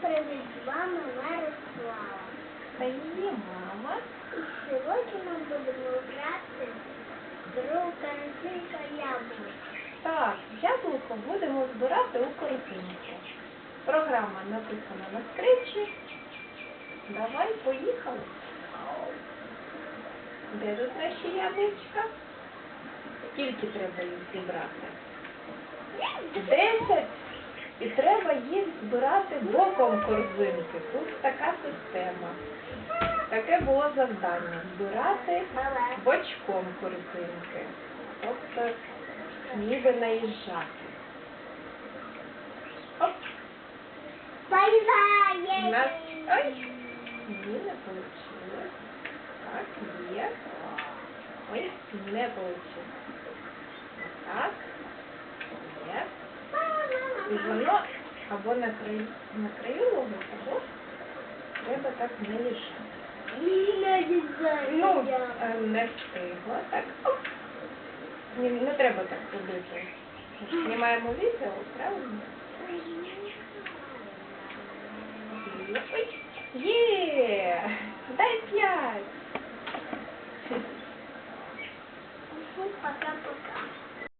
привіт, з вами Мирослава. Та її мама. І сьогодні ми будемо грати в гру картинка яблук. Так, яблуко будемо збирати у корзинку. Програма написана на скрипці. Давай, поїхали. Де тут наші яблучка? Скільки треба їх зібрати? Десять. І треба їх збирати боком корзинки. Тут така система. Таке було завдання збирати бочком корзинки. Тобто ніби наїжджати. Оп! У нас- Ой. ні, не вийшло. Так, є. Ой, не вийшло. Так. І або на краю, на краю лову, або треба так не лишати. Ну, е, не встигла, так. Оп. Не, не треба так робити. Знімаємо відео, правильно? Ой. Є! Дай п'ять! Пока-пока.